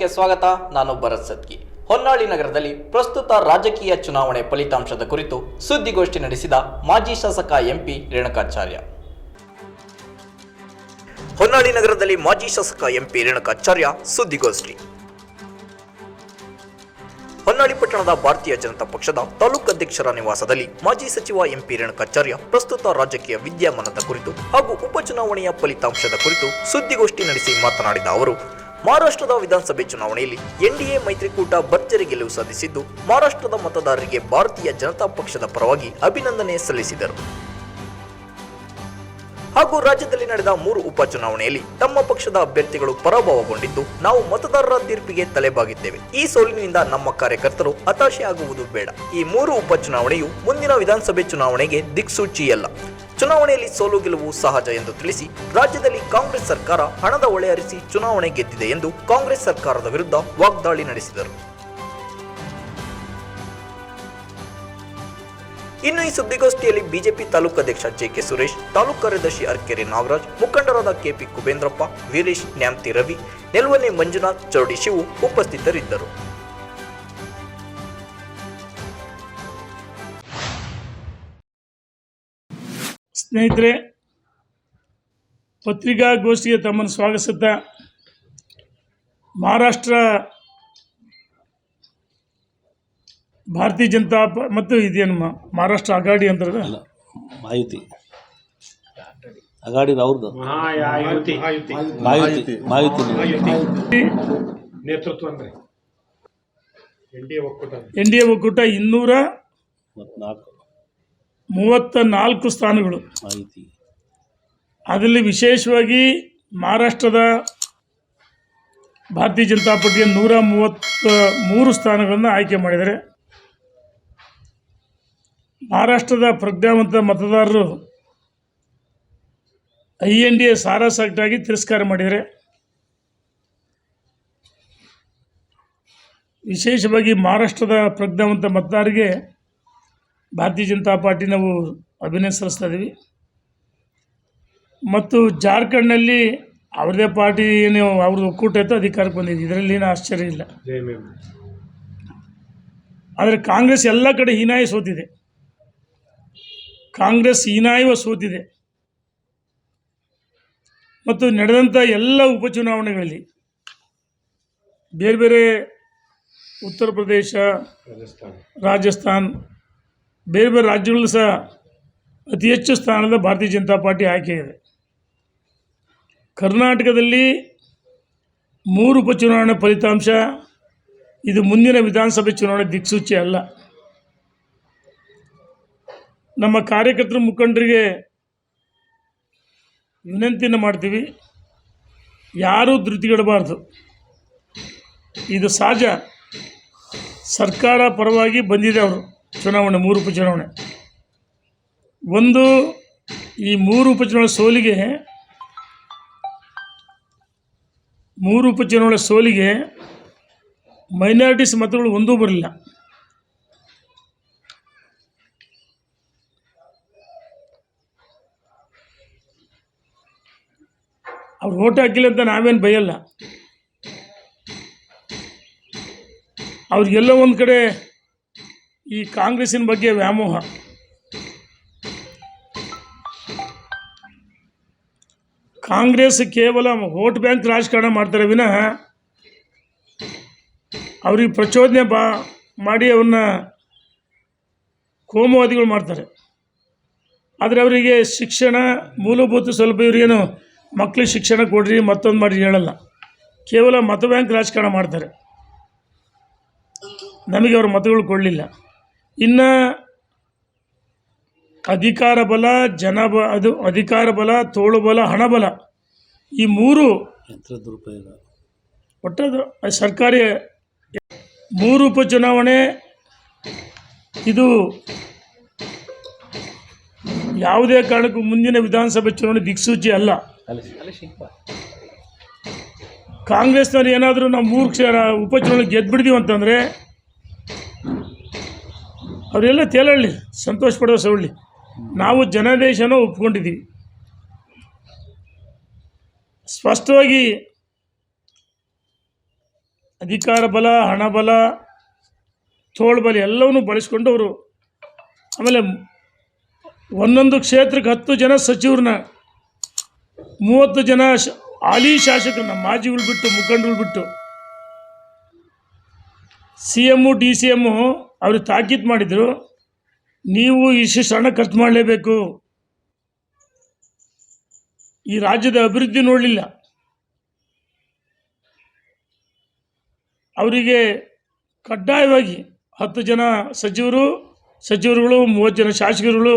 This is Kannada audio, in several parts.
ನ್ಯೂಸ್ಗೆ ಸ್ವಾಗತ, ನಾನು ಭರತ್ ಸತ್ಕಿ ಹೊನ್ನಾಳಿ ನಗರದಲ್ಲಿ ಪ್ರಸ್ತುತ ರಾಜಕೀಯ ಚುನಾವಣೆ ಫಲಿತಾಂಶದ ಕುರಿತು ಸುದ್ದಿಗೋಷ್ಠಿ ನಡೆಸಿದ ಮಾಜಿ ಶಾಸಕ ಎಂಪಿ ರೇಣುಕಾಚಾರ್ಯ. ಹೊನ್ನಾಳಿ ನಗರದಲ್ಲಿ ಮಾಜಿ ಶಾಸಕ ಎಂಪಿ ರೇಣುಕಾಚಾರ್ಯ ಸುದ್ದಿಗೋಷ್ಠಿ. ಹೊನ್ನಾಳಿ ಪಟ್ಟಣದ ಭಾರತೀಯ ಜನತಾ ಪಕ್ಷದ ತಾಲೂಕು ಅಧ್ಯಕ್ಷರ ನಿವಾಸದಲ್ಲಿ ಮಾಜಿ ಸಚಿವ ಎಂಪಿ ರೇಣುಕಾಚಾರ್ಯ ಪ್ರಸ್ತುತ ರಾಜಕೀಯ ವಿದ್ಯಮಾನದ ಕುರಿತು ಹಾಗೂ ಉಪಚುನಾವಣೆಯ ಫಲಿತಾಂಶದ ಕುರಿತು ಸುದ್ದಿಗೋಷ್ಠಿ ನಡೆಸಿ ಮಾತನಾಡಿದ ಅವರು ಮಹಾರಾಷ್ಟ್ರದ ವಿಧಾನಸಭೆ ಚುನಾವಣೆಯಲ್ಲಿ ಎನ್ಡಿಎ ಮೈತ್ರಿಕೂಟ ಭರ್ಜರಿ ಗೆಲುವು ಸಾಧಿಸಿದ್ದು, ಮಹಾರಾಷ್ಟ್ರದ ಮತದಾರರಿಗೆ ಭಾರತೀಯ ಜನತಾ ಪಕ್ಷದ ಪರವಾಗಿ ಅಭಿನಂದನೆ ಸಲ್ಲಿಸಿದರು. ಹಾಗೂ ರಾಜ್ಯದಲ್ಲಿ ನಡೆದ ಮೂರು ಉಪಚುನಾವಣೆಯಲ್ಲಿ ತಮ್ಮ ಪಕ್ಷದ ಅಭ್ಯರ್ಥಿಗಳು ಪರಾಭವಗೊಂಡಿದ್ದು, ನಾವು ಮತದಾರರ ತೀರ್ಪಿಗೆ ತಲೆಬಾಗಿದ್ದೇವೆ. ಈ ಸೋಲಿನಿಂದ ನಮ್ಮ ಕಾರ್ಯಕರ್ತರು ಹತಾಶೆ ಆಗುವುದು ಬೇಡ. ಈ ಮೂರು ಉಪಚುನಾವಣೆಯು ಮುಂದಿನ ವಿಧಾನಸಭೆ ಚುನಾವಣೆಗೆ ದಿಕ್ಸೂಚಿಯಲ್ಲ. ಚುನಾವಣೆಯಲ್ಲಿ ಸೋಲು ಗೆಲುವು ಸಹಜ ಎಂದು ತಿಳಿಸಿ ರಾಜ್ಯದಲ್ಲಿ ಕಾಂಗ್ರೆಸ್ ಸರ್ಕಾರ ಹಣದ ಒಳೆ ಹರಿಸಿ ಚುನಾವಣೆ ಗೆದ್ದಿದೆ ಎಂದು ಕಾಂಗ್ರೆಸ್ ಸರ್ಕಾರದ ವಿರುದ್ಧ ವಾಗ್ದಾಳಿ ನಡೆಸಿದರು. ಇನ್ನು ಈ ಸುದ್ದಿಗೋಷ್ಠಿಯಲ್ಲಿ ಬಿಜೆಪಿ ತಾಲೂಕು ಅಧ್ಯಕ್ಷ ಜೆಕೆ ಸುರೇಶ್, ತಾಲೂಕು ಕಾರ್ಯದರ್ಶಿ ಅರ್ಕೆರೆ ನಾಗರಾಜ್, ಮುಖಂಡರಾದ ಕೆಪಿ ಕುಬೇಂದ್ರಪ್ಪ, ವೀರೇಶ್ ನ್ಯಾಮ್ತಿ ರವಿ, ನೆಲ್ವನೆ ಮಂಜುನಾಥ್, ಚೌಡಿ ಶಿವು ಉಪಸ್ಥಿತರಿದ್ದರು. ಸ್ನೇಹಿತರೆ ಪತ್ರಿಕಾಗೋಷ್ಠಿಗೆ ತಮ್ಮನ್ನು ಸ್ವಾಗತಿಸುತ್ತಾ ಮಹಾರಾಷ್ಟ್ರ ಭಾರತೀಯ ಜನತಾ ಪ ಮತ್ತು ಇದೇನು ಮ- ಮಹಾರಾಷ್ಟ್ರ ಅಗಾಡಿ ಅಂತಾರಲ್ಲ ಅಲ್ಲ ಮಾಯುತಿ. ಅಗಾಡಿ ಅವ್ರದ್ದು ಮಹಾಯುತಿ ಮಾಯುತಿ. ಮಾಯುತಿ. ನೇತೃತ್ವ ಅಂದ್ರೆ? ಎನ್ ಡಿ ಎ ಒಕ್ಕೂಟ ಎನ್ ಡಿ ಎ ಒಕ್ಕೂಟ ಇನ್ನೂರ ಮೂವತ್ನಾಲ್ಕು ಮೂವತ್ತ ನಾಲ್ಕು ಸ್ಥಾನಗಳು. ಅದರಲ್ಲಿ ವಿಶೇಷವಾಗಿ ಮಹಾರಾಷ್ಟ್ರದ ಭಾರತೀಯ ಜನತಾ ಪಾರ್ಟಿಯ ನೂರ ಮೂವತ್ತ ಮೂರು ಸ್ಥಾನಗಳನ್ನು ಆಯ್ಕೆ ಮಾಡಿದ್ದಾರೆ. ಮಹಾರಾಷ್ಟ್ರದ ಪ್ರಜ್ಞಾವಂತ ಮತದಾರರು ಐ ಎನ್ ಡಿ ಎ ಸಾರಾಸಕ್ಟಾಗಿ ತಿರಸ್ಕಾರ ಮಾಡಿದರೆ ವಿಶೇಷವಾಗಿ ಮಹಾರಾಷ್ಟ್ರದ ಪ್ರಜ್ಞಾವಂತ ಮತದಾರರಿಗೆ ಭಾರತೀಯ ಜನತಾ ಪಾರ್ಟಿ ನಾವು ಅಭಿನಯ ಸಲ್ಲಿಸ್ತಾ ಇದ್ದೀವಿ ಮತ್ತು ಜಾರ್ಖಂಡ್ನಲ್ಲಿ ಅವ್ರದೇ ಪಾರ್ಟಿ ಏನು ಅವ್ರದ್ದು ಒಕ್ಕೂಟ ಇತ್ತು ಅಧಿಕಾರಕ್ಕೆ ಬಂದಿದೆ. ಇದರಲ್ಲಿ ಏನು ಆಶ್ಚರ್ಯ ಇಲ್ಲ. ಆದರೆ ಕಾಂಗ್ರೆಸ್ ಎಲ್ಲ ಕಡೆ ಹೀನಾಯಿ ಸೋತಿದೆ. ಕಾಂಗ್ರೆಸ್ ಹೀನಾಯುವ ಸೋತಿದೆ. ಮತ್ತು ನಡೆದಂಥ ಎಲ್ಲ ಉಪಚುನಾವಣೆಗಳಲ್ಲಿ ಬೇರೆ ಬೇರೆ ಉತ್ತರ ಪ್ರದೇಶ ರಾಜಸ್ಥಾನ್ ಬೇರೆ ಬೇರೆ ರಾಜ್ಯಗಳಲ್ಲೂ ಸಹ ಅತಿ ಹೆಚ್ಚು ಸ್ಥಾನದ ಭಾರತೀಯ ಜನತಾ ಪಾರ್ಟಿ ಆಯ್ಕೆಯಿದೆ ಕರ್ನಾಟಕದಲ್ಲಿ ಮೂರು ಉಪಚುನಾವಣೆ ಫಲಿತಾಂಶ, ಇದು ಮುಂದಿನ ವಿಧಾನಸಭೆ ಚುನಾವಣೆ ದಿಕ್ಸೂಚಿ ಅಲ್ಲ. ನಮ್ಮ ಕಾರ್ಯಕರ್ತರ ಮುಖಂಡರಿಗೆ ವಿನಂತಿಯನ್ನು ಮಾಡ್ತೀವಿ, ಯಾರೂ ಧೃತಿಗೆಡಬಾರ್ದು. ಇದು ಸಹಜ. ಸರ್ಕಾರ ಪರವಾಗಿ ಬಂದಿದೆ ಅವರು. ಚುನಾವಣೆ ಮೂರು ಉಪಚುನಾವಣೆ. ಒಂದು ಈ ಮೂರು ಉಪಚುನಾವಣೆ ಸೋಲಿಗೆ, ಮೂರು ಉಪಚುನಾವಣೆ ಸೋಲಿಗೆ ಮೈನಾರಿಟೀಸ್ ಮತಗಳು ಒಂದೂ ಬರಲಿಲ್ಲ. ಅವ್ರು ಓಟ್ ಹಾಕಿಲ್ಲ ಅಂತ ನಾವೇನು ಬೈಯಲ್ಲ. ಅವ್ರಿಗೆಲ್ಲ ಒಂದು ಕಡೆ ಈ ಕಾಂಗ್ರೆಸ್ಸಿನ ಬಗ್ಗೆ ವ್ಯಾಮೋಹ. ಕಾಂಗ್ರೆಸ್ ಕೇವಲ ವೋಟ್ ಬ್ಯಾಂಕ್ ರಾಜಕಾರಣ ಮಾಡ್ತಾರೆ ವಿನಃ ಅವ್ರಿಗೆ ಪ್ರಚೋದನೆ ಬಾ ಮಾಡಿ ಅವನ್ನ ಕೋಮುವಾದಿಗಳು ಮಾಡ್ತಾರೆ. ಆದರೆ ಅವರಿಗೆ ಶಿಕ್ಷಣ ಮೂಲಭೂತ ಸ್ವಲ್ಪ ಇವ್ರಿಗೇನು ಮಕ್ಕಳಿಗೆ ಶಿಕ್ಷಣ ಕೊಡ್ರಿ, ಮತ್ತೊಂದು ಮಾಡಿ ಹೇಳಲ್ಲ. ಕೇವಲ ಮತ ಬ್ಯಾಂಕ್ ರಾಜಕಾರಣ ಮಾಡ್ತಾರೆ. ನಮಗೆ ಅವ್ರ ಮತಗಳು ಕೊಡಲಿಲ್ಲ. ಇನ್ನು ಅಧಿಕಾರ ಬಲ ಜನ ಬ ಅದು ಅಧಿಕಾರ ಬಲ ತೋಳು ಬಲ ಹಣ ಬಲ ಈ ಮೂರು ದುರುಪಯೋಗ ಒಟ್ಟದು ಸರ್ಕಾರಿ ಮೂರು ಉಪಚುನಾವಣೆ ಇದು ಯಾವುದೇ ಕಾರಣಕ್ಕೂ ಮುಂದಿನ ವಿಧಾನಸಭೆ ಚುನಾವಣೆ ದಿಕ್ಸೂಚಿ ಅಲ್ಲ. ಕಾಂಗ್ರೆಸ್ನವ್ರು ಏನಾದರೂ ನಾವು ಮೂರು ಕ್ಷೇತ್ರ ಉಪಚುನಾವಣೆ ಗೆದ್ದುಬಿಡ್ತೀವಿ ಅಂತಂದರೆ ಅವರೆಲ್ಲ ತೇಲಳ್ಳಿ, ಸಂತೋಷ ಪಡೋ ಸವಳ್ಳಿ. ನಾವು ಜನಾದೇಶನ ಒಪ್ಕೊಂಡಿದ್ದೀವಿ. ಸ್ಪಷ್ಟವಾಗಿ ಅಧಿಕಾರ ಬಲ, ಹಣ ಬಲ ತೋಳ್ಬಲ ಎಲ್ಲವನ್ನೂ ಬಳಸ್ಕೊಂಡು ಅವರು ಆಮೇಲೆ ಒಂದೊಂದು ಕ್ಷೇತ್ರಕ್ಕೆ ಹತ್ತು ಜನ ಸಚಿವ್ರನ್ನ, ಮೂವತ್ತು ಜನ ಹಾಲಿ ಶಾಸಕರನ್ನ ಮಾಜಿಗಳು ಬಿಟ್ಟು ಮುಖಂಡಗಳು ಬಿಟ್ಟು C M, D C M ಅವ್ರಿಗೆ ತಾಕೀತು ಮಾಡಿದರು. ನೀವು ಇಷ್ಟಿಷ್ಟು ಹಣ ಖರ್ಚು ಮಾಡಲೇಬೇಕು. ಈ ರಾಜ್ಯದ ಅಭಿವೃದ್ಧಿ ನೋಡಲಿಲ್ಲ. ಅವರಿಗೆ ಕಡ್ಡಾಯವಾಗಿ ಹತ್ತು ಜನ ಸಚಿವರು, ಸಚಿವರುಗಳು, ಮೂವತ್ತು ಜನ ಶಾಸಕರುಗಳು,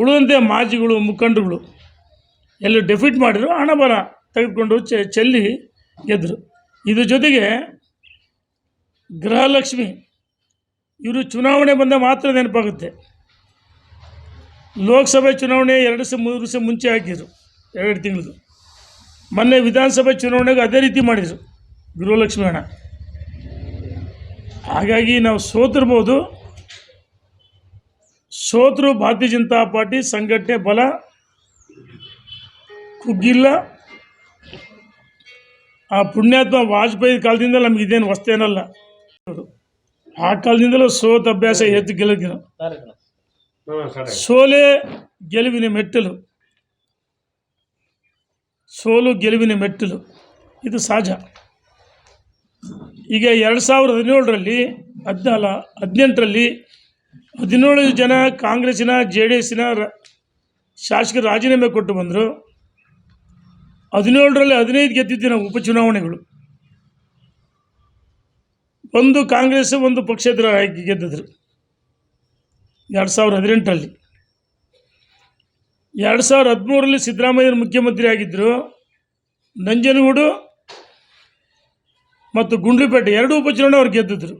ಉಳಿದಂತೆ ಮಾಜಿಗಳು, ಮುಖಂಡರುಗಳು ಎಲ್ಲ ಡೆಫಿಟ್ ಮಾಡಿದ್ರು. ಹಣ ಬರ ತೆಗೆದುಕೊಂಡು ಚೆಲ್ಲಿ ಗೆದ್ದರು ಇದ್ರ ಜೊತೆಗೆ ಗೃಹಲಕ್ಷ್ಮಿ ಇವರು ಚುನಾವಣೆ ಬಂದ ಮಾತ್ರ ನೆನಪಾಗುತ್ತೆ. ಲೋಕಸಭೆ ಚುನಾವಣೆ ಎರಡು ದಿವಸ ಮೂರು ದಿವಸ ಮುಂಚೆ ಹಾಕಿದರು, ಎರಡು ತಿಂಗಳದು. ಮೊನ್ನೆ ವಿಧಾನಸಭೆ ಚುನಾವಣೆಗೆ ಅದೇ ರೀತಿ ಮಾಡಿದರು, ಗೃಹಲಕ್ಷ್ಮಿ ಹಣ. ಹಾಗಾಗಿ ನಾವು ಸೋತಿರ್ಬೋದು. ಸೋತರು ಭಾರತೀಯ ಜನತಾ ಪಾರ್ಟಿ ಸಂಘಟನೆ ಬಲ, ಕುಗ್ಗಿಲ್ಲ. ಆ ಪುಣ್ಯಾತ್ಮ ವಾಜಪೇಯಿ ಕಾಲದಿಂದ ನಮಗಿದೇನು ಇದೇನು ಹೊಸ್ತೇನಲ್ಲ ಆ ಕಾಲದಿಂದಲೂ ಸೋತ ಅಭ್ಯಾಸ ಎದ್ದು ಗೆಲುವಿನ ಸೋಲೆ ಗೆಲುವಿನ ಮೆಟ್ಟಲು. ಸೋಲು ಗೆಲುವಿನ ಮೆಟ್ಟಲು. ಇದು ಸಹಜ. ಈಗ ಎರಡು ಸಾವಿರದ ಹದಿನೇಳರಲ್ಲಿ ಹದಿನಾಲ ಹದಿನೆಂಟರಲ್ಲಿ ಹದಿನೇಳು ಜನ ಕಾಂಗ್ರೆಸ್ಸಿನ, ಜೆ ಡಿ ಎಸ್ಸಿನ ಶಾಸಕರು ರಾಜೀನಾಮೆ ಕೊಟ್ಟು ಬಂದರು. ಹದಿನೇಳರಲ್ಲಿ ಹದಿನೈದು ಗೆದ್ದಿದ್ದ ನಾವು ಉಪಚುನಾವಣೆಗಳು. ಒಂದು ಕಾಂಗ್ರೆಸ್ ಒಂದು ಪಕ್ಷೇತರ ಆಯ್ಕೆ ಗೆದ್ದಿದ್ರು. ಎರಡು ಸಾವಿರದ ಹದಿನೆಂಟರಲ್ಲಿ. ಎರಡು ಸಾವಿರದ ಹದಿಮೂರರಲ್ಲಿ ಸಿದ್ದರಾಮಯ್ಯರು ಮುಖ್ಯಮಂತ್ರಿ ಆಗಿದ್ದರು ನಂಜನಗೂಡು ಮತ್ತು ಗುಂಡ್ಲಿಪೇಟೆ ಎರಡೂ ಉಪಚುನಾವಣೆ ಅವ್ರು ಗೆದ್ದಿದ್ರು.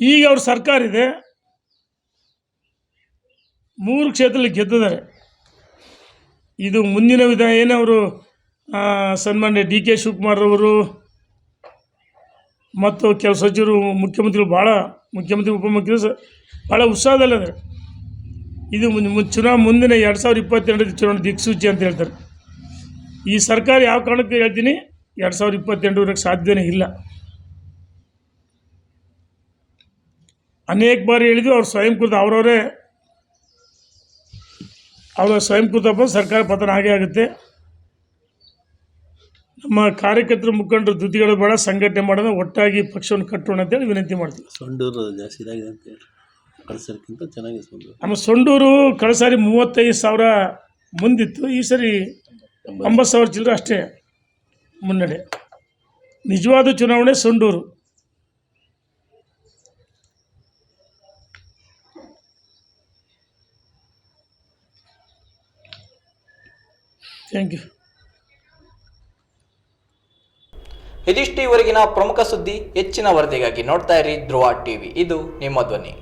ಈಗ ಅವ್ರ ಸರ್ಕಾರ ಇದೆ. ಮೂರು ಕ್ಷೇತ್ರದಲ್ಲಿ ಗೆದ್ದಿದ್ದಾರೆ. ಇದು ಮುಂದಿನ ವಿಧ ಅವರು ಸನ್ಮಾನ್ಯ ಡಿ ಕೆ ಶಿವಕುಮಾರ್ ಅವರು ಮತ್ತು ಕೆಲವು ಸಚಿವರು ಮುಖ್ಯಮಂತ್ರಿಗಳು ಭಾಳ, ಮುಖ್ಯಮಂತ್ರಿ ಉಪಮುಖ್ಯಮಂತ್ರಿ ಭಾಳ ಭಾಳ ಉತ್ಸಾಹದಲ್ಲಿದ್ದಾರೆ ಇದು ಚುನಾವ ಮುಂದಿನ ಎರಡು ಸಾವಿರದ ಇಪ್ಪತ್ತೆರಡರ ಚುನಾವಣೆ ದಿಕ್ಸೂಚಿ ಅಂತ ಹೇಳ್ತಾರೆ. ಈ ಸರ್ಕಾರ ಯಾವ ಕಾರಣಕ್ಕೆ ಹೇಳ್ತೀನಿ, ಎರಡು ಸಾವಿರದ ಇಪ್ಪತ್ತೆಂಟರವರೆಗೆ ಸಾಧ್ಯನೇ ಇಲ್ಲ. ಅನೇಕ ಬಾರಿ ಹೇಳಿದ್ವಿ ಅವ್ರು ಸ್ವಯಂಕೃತ ಅವರವರೇ, ಅವರ ಸ್ವಯಂಕೃತ ಸರ್ಕಾರ ಪತನ ಆಗೇ ಆಗುತ್ತೆ. ನಮ್ಮ ಕಾರ್ಯಕರ್ತರ ಮುಖಂಡರು ದುದ್ದಿಗಳು ಬೇಡ ಸಂಘಟನೆ ಮಾಡೋಣ ಒಟ್ಟಾಗಿ ಪಕ್ಷವನ್ನು ಕಟ್ಟೋಣ ಅಂತೇಳಿ ವಿನಂತಿ ಮಾಡ್ತೀವಿ. ಸೊಂಡೂರು ಜಾಸ್ತಿ ಇದಾಗಿದೆ ಅಂತ ಹೇಳಿ. ಕಳ್ಸೋಕ್ಕಿಂತ ಚೆನ್ನಾಗಿದೆ ಸೊಂಡೂರು. ನಮ್ಮ ಸೊಂಡೂರು ಕಳೆದ ಸಾರಿ ಮೂವತ್ತೈದು ಸಾವಿರ ಮುಂದಿತ್ತು ಈ ಸರಿ ಒಂಬತ್ತು ಸಾವಿರ ಚಿಲ್ಲರೆ ಅಷ್ಟೇ ಮುನ್ನಡೆ. ನಿಜವಾದ ಚುನಾವಣೆ ಸೊಂಡೂರು. ಥ್ಯಾಂಕ್ ಯು ಇದಿಷ್ಟು ಇವರೆಗಿನ ಪ್ರಮುಖ ಸುದ್ದಿ ಹೆಚ್ಚಿನ ವರದಿಗಾಗಿ ನೋಡ್ತಾ ಇರಿ ಧ್ರುವ ಟಿವಿ. ಇದು ನಿಮ್ಮ ಧ್ವನಿ.